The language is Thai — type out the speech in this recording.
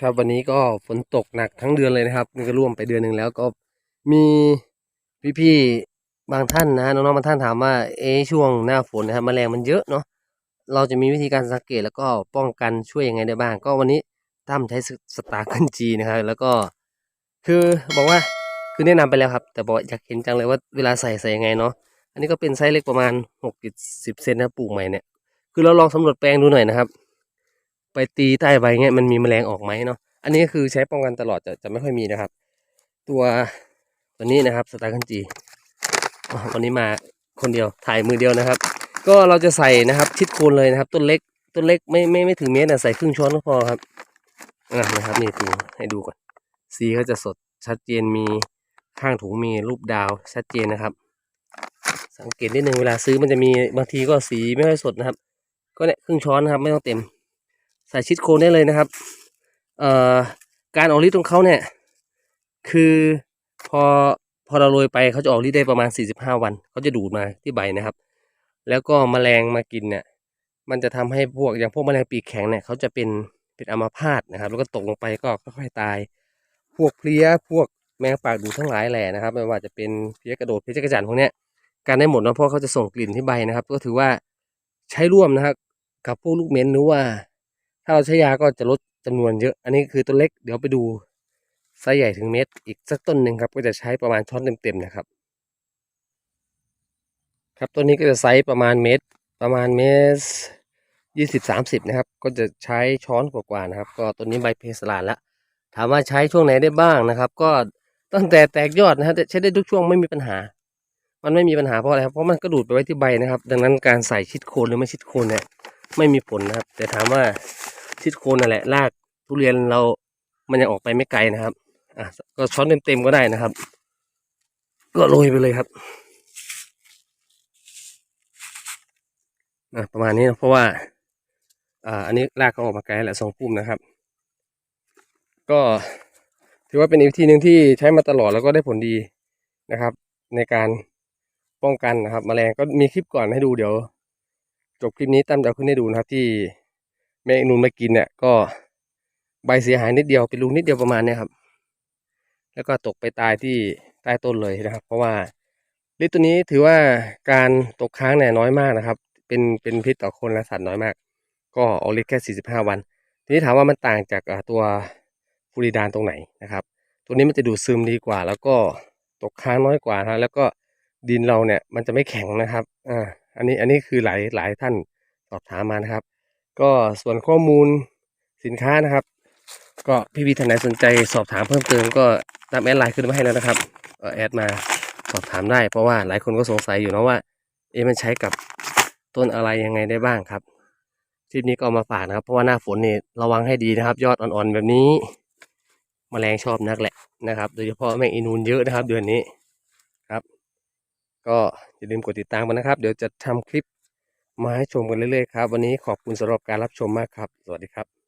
ครับวันนี้ก็ฝนตกหนักทั้งเดือนเลยนะครับนี่ก็ร่วมไปเดือนหนึ่งแล้วก็มีพี่ๆบางท่านนะน้องๆบางท่านถามว่าเอะช่วงหน้าฝนนะครับแมลงมันเยอะเนาะเราจะมีวิธีการสังเกตแล้วก็ป้องกันช่วยยังไงได้บ้าง ก็วันนี้ตั้มใช้สตาร์กันจีนะครับ แล้วก็คือบอกว่าคือแนะนำไปแล้วครับ แต่บอกอยากเห็นจังเลยว่าเวลาใส่ใส่ยังไงเนาะอันนี้ก็เป็นไซส์เล็กประมาณหกสิบเซนนะปลูกใหม่เนี่ยคือเราลองสำรวจแปลงดูหน่อยนะครับ ไปตีใต้ใบเงี้ยมันมีแมลงออกไหมเนาะอันนี้ก็คือใช้ป้องกันตลอดจะจะไม่ค่อยมีนะครับ ตัวตัวนี้นะครับสตาร์คันจีวันนี้มาคนเดียวถ่ายมือเดียวนะครับ ก็เราจะใส่นะครับชิดโคนเลยนะครับ ต้นเล็กต้นเล็กไม่ไม่ไม่ถึงเมตรนะใส่ครึ่งช้อนก็พอครับอะนะครับนี่ดูให้ดูก่อนสีเขาจะสดชัดเจนมีข้างถุงมีรูปดาวชัดเจนนะครับ สังเกตนิดนึงเวลาซื้อมันจะมีบางทีก็สีไม่ค่อยสดนะครับ ก็เนี่ยครึ่งช้อนนะครับไม่ต้องเต็ม ใส่ชิดโคนได้เลยนะครับเอ่อการออกฤทธิ์ของเขาเนี่ย คือพอพอเราโรยไปเขาจะออกฤทธิ์ได้ประมาณ 45 วันเขาจะดูดมาที่ใบนะครับ แล้วก็แมลงมากินเนี่ยมันจะทำให้พวกอย่างพวกแมลงปีกแข็งเนี่ยเขาจะเป็นเป็นอัมพาตนะครับ แล้วก็ตกลงไปก็ค่อยๆตาย พวกเพลี้ยพวกแมงปากดูทั้งหลายแหล่นะครับไม่ว่าจะเป็นเพลี้ยกระโดดเพลี้ยจักรจันทร์พวกเนี้ยการได้หมดนะเพราะเขาจะส่งกลิ่นที่ใบนะครับ ก็ถือว่าใช้ร่วมนะครับ กับพวกลูกเม้นหรือว่าาเราใช้ยาก็จะลดจำนวนเยอะ อันนี้คือต้นเล็ก เดี๋ยวไปดูไซส์ใหญ่ถึงเม็ดอีกสักต้นหนึ่งครับ ก็จะใช้ประมาณช้อนเต็มๆนะครับ ครับต้นนี้ก็จะไซส์ประมาณเม็ดประมาณเมตรยี่สิบสามสิบนะครับ ก็จะใช้ช้อนกว่าๆนะครับ ก็ต้นนี้ใบเพสลานล้วถามว่าใช้ช่วงไหนได้บ้างนะครับ ก็ตั้งแต่แตกยอดนะครับใช้ได้ทุกช่วงไม่มีปัญหา มันไม่มีปัญหาเพราะอะไรครับเพราะมันก็ดูดไปไว้ที่ใบนะครับ ดังนั้นการใส่ชิดโคนหรือไม่ชิดโคนเนี่ยไม่มีผลนะครับ แต่ถามว่า ชิดโคนนั่นแหละรากทุเรียนเรามันยังออกไปไม่ไกลนะครับอะก็ช้อนเต็มๆก็ได้นะครับ ก็โรยไปเลยครับอะประมาณนี้นะเพราะว่า อ่า อันนี้รากเขาออกมาไกลแหละสองปุ่มนะครับ ก็ถือว่าเป็นอีกวิธีหนึ่งที่ใช้มาตลอดแล้วก็ได้ผลดีนะครับ ในการป้องกันนะครับแมลงก็มีคลิปก่อนให้ดูเดี๋ยว จบคลิปนี้ตั้มจะขึ้นให้ดูนะครับที่ แมงนูนมากินเนี่ยก็ใบเสียหายนิดเดียวเป็นรูนิดเดียวประมาณเนี้ยครับ แล้วก็ตกไปตายที่ใต้ต้นเลยนะครับ เพราะว่าฤทธิ์ตัวนี้ถือว่าการตกค้างเนี่ยน้อยมากนะครับ เป็นเป็นพิษต่อคนและสัตว์น้อยมาก ก็ออกฤทธิ์แค่ 45 วัน ทีนี้ถามว่ามันต่างจากตัวฟูริดานตรงไหนนะครับ ตัวนี้มันจะดูดซึมดีกว่า แล้วก็ตกค้างน้อยกว่านะแล้วก็ดินเราเนี่ยมันจะไม่แข็งนะครับอ่าอันนี้อันนี้คือหลายหลายท่านสอบถามมานะครับ ก็ส่วนข้อมูลสินค้านะครับ ก็พี่พี่ท่านไหนสนใจสอบถามเพิ่มเติมก็ตามแอดไลน์ขึ้นมาให้แล้วนะครับออแอดมาสอบถามได้ เพราะว่าหลายคนก็สงสัยอยู่นะว่าเอ๊ะมันใช้กับต้นอะไรยังไงได้บ้างครับคลิปนี้ก็เอามาฝากนะครับ เพราะว่าหน้าฝนนี่ระวังให้ดีนะครับ ยอดอ่อนๆแบบนี้แมลงชอบนักแหละนะครับ โดยเฉพาะแมงอีนูนเยอะนะครับ เดือนนี้ครับ ก็อย่าลืมกดติดตามกันนะครับ เดี๋ยวจะทำคลิป มาให้ชมกันเรื่อยๆครับ วันนี้ขอบคุณสำหรับการรับชมมากครับ สวัสดีครับ